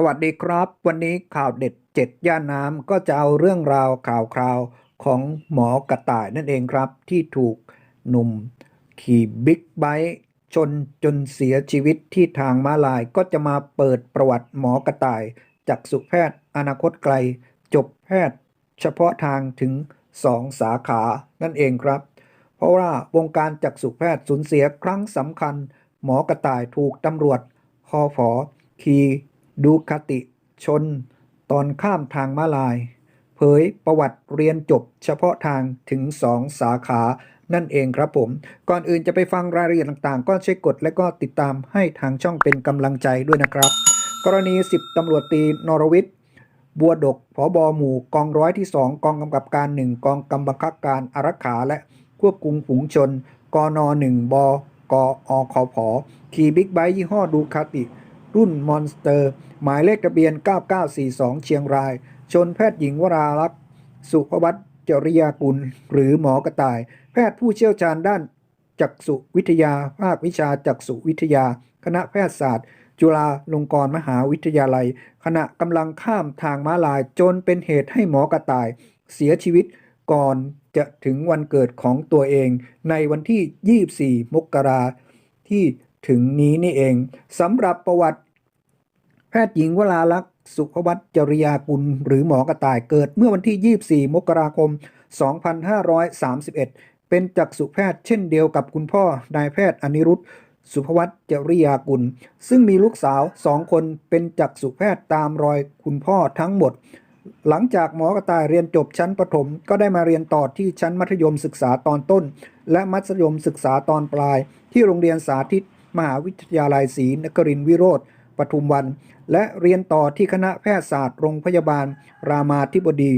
สวัสดีครับ วันนี้ข่าวเด็ดเจ็ดย่านน้ำก็จะเอาเรื่องราวข่าวคราวของหมอกระต่ายนั่นเองครับ ที่ถูกหนุ่มขี่บิ๊กไบค์ชนจนเสียชีวิตที่ทางม้าลายก็จะมาเปิดประวัติหมอกระต่ายจากสุแพทย์อนาคตไกล จบแพทย์ เฉพาะทางถึงสองสาขานั่นเองครับ เพราะว่าวงการจักษุแพทย์สูญเสียครั้งสำคัญ หมอกระต่ายถูกตำรวจคอฝอขี่ ดูคติชน ตอนข้ามทางมาลาย เผยประวัติเรียนจบเฉพาะทางถึง 2 สาขานั่นเองครับผม ก่อนอื่นจะไปฟังรายละเอียดต่างๆ ก็ช่วยกดและก็ติดตามให้ทางช่องเป็นกำลังใจด้วยนะครับ กรณี 10ตำรวจตรีนรวิทย์บัวดกผอบอหมู่กองร้อยที่ 2 กองกำกับการ 1 กองกำบังคับการอารักขาและควบคุมฝูงชน กน 1 บกอคผขี่บิ๊กไบค์ยี่ห้อดูคาติ รุ่นมอนสเตอร์ หมายเลขทะเบียน 9942 เชียงราย ชนแพทย์หญิงวราลักษ์สุภวัตจริยากุล หรือหมอกระต่าย แพทย์ผู้เชี่ยวชาญด้านจักษุวิทยา ภาควิชาจักษุวิทยา คณะแพทยศาสตร์ จุฬาลงกรณ์มหาวิทยาลัย ขณะกำลังข้ามทางม้าลายจนเป็นเหตุให้หมอกระต่าย เสียชีวิตก่อนจะถึงวันเกิดของตัวเองในวันที่ 24 มกราที่ ถึงนี้นี่เองสำหรับประวัติ แพทย์หญิงวราลักษณ์สุภวัตจริยากุลหรือหมอกระต่ายเกิดเมื่อวันที่ 24 มกราคม 2531 เป็นจักษุแพทย์เช่นเดียวกับคุณพ่อนายแพทย์อนิรุตสุภวัตจริยากุล ซึ่งมีลูกสาวสองคนเป็นจักษุแพทย์ตามรอยคุณพ่อทั้งหมด หลังจากหมอกระต่ายเรียนจบชั้นประถม ก็ได้มาเรียนต่อที่ชั้นมัธยมศึกษาตอนต้น และมัธยมศึกษาตอนปลาย ที่โรงเรียนสาธิต มหาวิทยาลัยศรีนครินทรวิโรธปทุมวัน และเรียนต่อที่คณะแพทยศาสตร์โรงพยาบาล รามาธิบดี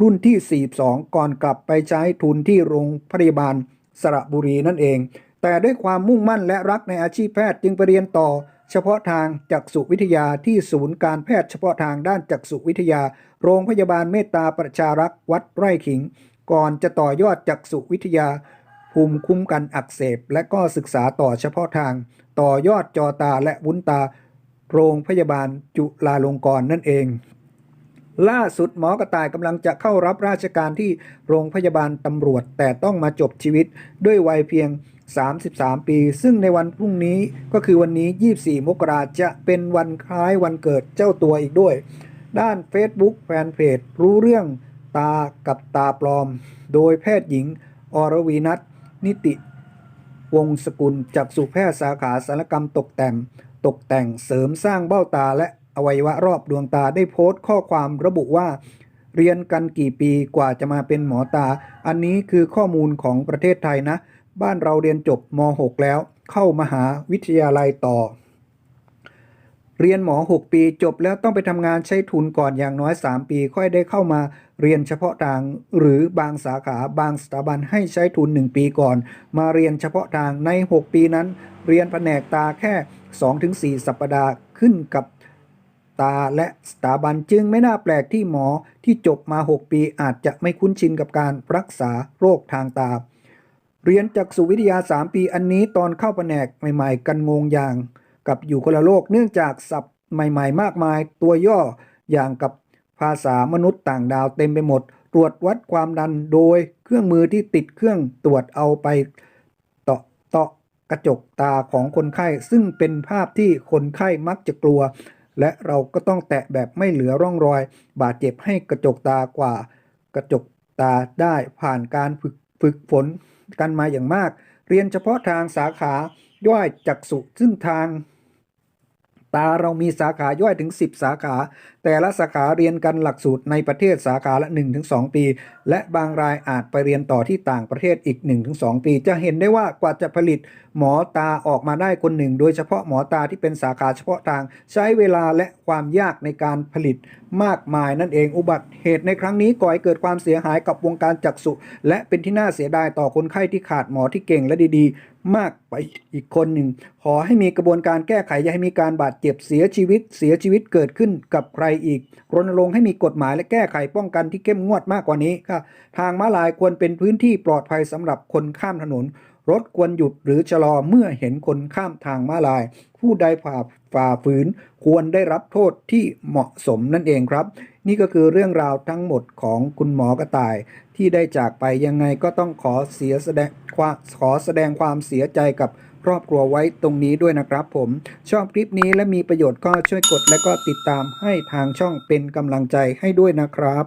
รุ่นที่ 42 ก่อนกลับไปใช้ทุนที่โรงพยาบาลสระบุรีนั่นเอง แต่ด้วยความมุ่งมั่นและรักในอาชีพแพทย์จึงไปเรียนต่อ เฉพาะทางจักษุวิทยาที่ศูนย์การแพทย์เฉพาะทางด้านจักษุวิทยา โรงพยาบาลเมตตาประชารักษ์วัดไร่ขิง ก่อนจะต่อยอดจักษุวิทยา ภูมิคุ้มกันอักเสบ และก็ศึกษาต่อเฉพาะทาง ต่อยอดจอตาและวุ้นตา โรงพยาบาลจุฬาลงกรณ์นั่นเอง ล่าสุดหมอกระต่ายกำลังจะเข้ารับราชการที่โรงพยาบาลตำรวจ แต่ต้องมาจบชีวิตด้วยวัยเพียง 33 ปี ซึ่งในวันพรุ่งนี้ก็คือวันนี้ 24 มกราจะเป็นวันคล้ายวันเกิดเจ้าตัวอีกด้วย ด้าน Facebook แฟนเพจรู้เรื่องตากับตาปลอม โดยแพทย์หญิงอรวีนัท นิติ วงสกุลจากสุแพทย์สาขาศัลกรรมตกแต่ง ตกแต่งเสริมสร้างเบ้าตาและอวัยวะรอบดวงตาได้โพสต์ข้อความระบุว่า เรียนกันกี่ปีกว่าจะมาเป็นหมอตา อันนี้คือข้อมูลของประเทศไทยนะ บ้านเราเรียนจบม .6 แล้ว เข้ามหาวิทยาลัยต่อ เรียนหมอ 6 ปีจบแล้วต้องไปทำงานใช้ทุนก่อนอย่างน้อย 3 ปี ค่อยได้เข้ามาเรียนเฉพาะทาง หรือบางสาขาบางสถาบันให้ใช้ทุน 1 ปีก่อน มาเรียนเฉพาะทางใน 6 ปีนั้น เรียนแผนกตาแค่ 2-4 สัปดาห์ขึ้นกับตาและสถาบันจึงไม่น่าแปลกที่หมอที่จบมา 6 ปีอาจจะไม่คุ้นชินกับการรักษาโรคทางตา เรียนจากสุวิทยา 3 ปีอันนี้ตอนเข้าแผนกใหม่ ๆ กันงงอย่าง กับอยู่คนละโลก เนื่องจากศัพท์ใหม่ ๆ มากมาย ตัวย่ออย่างกับภาษามนุษย์ต่างดาวเต็มไปหมด ตรวจวัดความดันโดยเครื่องมือที่ติดเครื่องตรวจเอาไปเตาะเตาะกระจกตาของคนไข้ ซึ่งเป็นภาพที่คนไข้มักจะกลัว และเราก็ต้องแตะแบบไม่เหลือร่องรอย บาดเจ็บให้กระจกตากว่า กระจกตาได้ผ่านการฝึกฝึกฝนกันมาอย่างมาก เรียนเฉพาะทางสาขาย่อยจักษุซึ่งทาง ตาเรามีสาขาย่อยถึง 10 สาขา แต่ละสาขาเรียนกันหลักสูตรในประเทศสาขาละ 1-2 ปี และบางรายอาจไปเรียนต่อที่ต่างประเทศอีก 1-2 ปี จะเห็นได้ว่ากว่าจะผลิตหมอตาออกมาได้คนหนึ่ง โดยเฉพาะหมอตาที่เป็นสาขาเฉพาะทาง ใช้เวลาและความยากในการผลิตมากมายนั่นเองอุบัติเหตุในครั้งนี้ก่อให้เกิดความเสียหายกับวงการจักษุ และเป็นที่น่าเสียดายต่อคนไข้ที่ขาดหมอที่เก่งและดีๆ มากไปอีกคนหนึ่งขอให้มีกระบวนการแก้ไขอย่าให้มีการบาดเจ็บเสียชีวิต เสียชีวิตเกิดขึ้นกับใครอีก รณรงค์ให้มีกฎหมายและแก้ไขป้องกันที่เข้มงวดมากกว่านี้ค่ะ ทางม้าลายควรเป็นพื้นที่ปลอดภัยสำหรับคนข้ามถนน รถควรหยุดหรือชะลอเมื่อเห็นคนข้ามทางม้าลาย ผู้ใดฝ่าฝ่าฝืน ควรได้รับโทษที่เหมาะสมนั่นเองครับ นี่ก็คือเรื่องราวทั้งหมดของคุณหมอกระต่าย ที่ได้จากไปยังไงก็ต้องขอเสียแสดงขอแสดงความเสียใจกับ ครอบครัวไว้ตรงนี้ด้วยนะครับผม ชอบคลิปนี้และมีประโยชน์ก็ช่วยกดและก็ติดตามให้ทางช่องเป็นกำลังใจให้ด้วยนะครับ